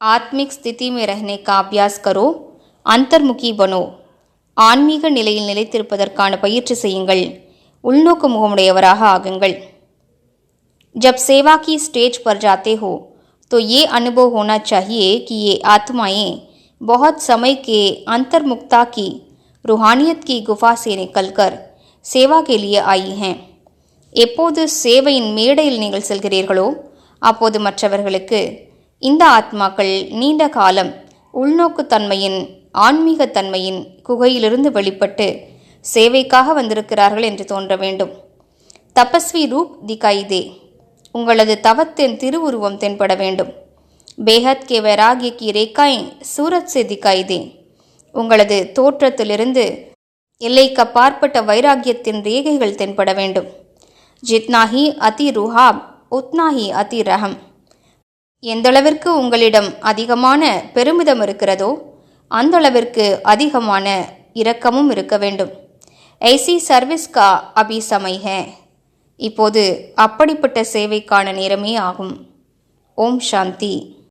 आत्मिक स्थिति में रहने का अभ्यास करो अंतर्मुखी बनो ஆன்மீக நிலையில் நிலைத்திருப்பதற்கான பயிற்சி செய்யுங்கள் உள்நோக்கு முகமுடையவராக ஆகுங்கள் जब सेवा की स्टेज पर जाते हो तो ये अनुभव होना चाहिए कि ये आत्माएं बहुत समय के अंतर्मुक्ता की रूहानियत की गुफा से निकलकर सेवा के लिए आई हैं எப்போது சேவையின் மேடையில் நீங்கள் செல்கிறீர்களோ அப்போது மற்றவர்களுக்கு இந்த ஆத்மாக்கள் நீண்ட காலம் உள்நோக்குத்தன்மையின் ஆன்மீகத்தன்மையின் குகையிலிருந்து வெளிப்பட்டு சேவைக்காக வந்திருக்கிறார்கள் என்று தோன்ற வேண்டும். தபஸ்வி ரூப் தி கைதே உங்களது தவத்தின் திருவுருவம் தென்பட வேண்டும். பேஹத் கே வைராகிய கி ரேகாய் சூரத் சே திகாய் உங்களது தோற்றத்திலிருந்து எல்லைக்கு பார்ப்பட்ட வைராகியத்தின் ரேகைகள் தென்பட வேண்டும். ஜித்னாஹி அதி ருஹாப் உத்னாஹி அதி ரஹம். எந்தளவிற்கு உங்களிடம் அதிகமான பெருமிதம் இருக்கிறதோ அந்தளவிற்கு அதிகமான இரக்கமும் இருக்க வேண்டும். ஐசி சர்வீஸ் கா அபி சமை இப்போது அப்படிப்பட்ட சேவைக்கான நேரமே ஆகும். ஓம் சாந்தி.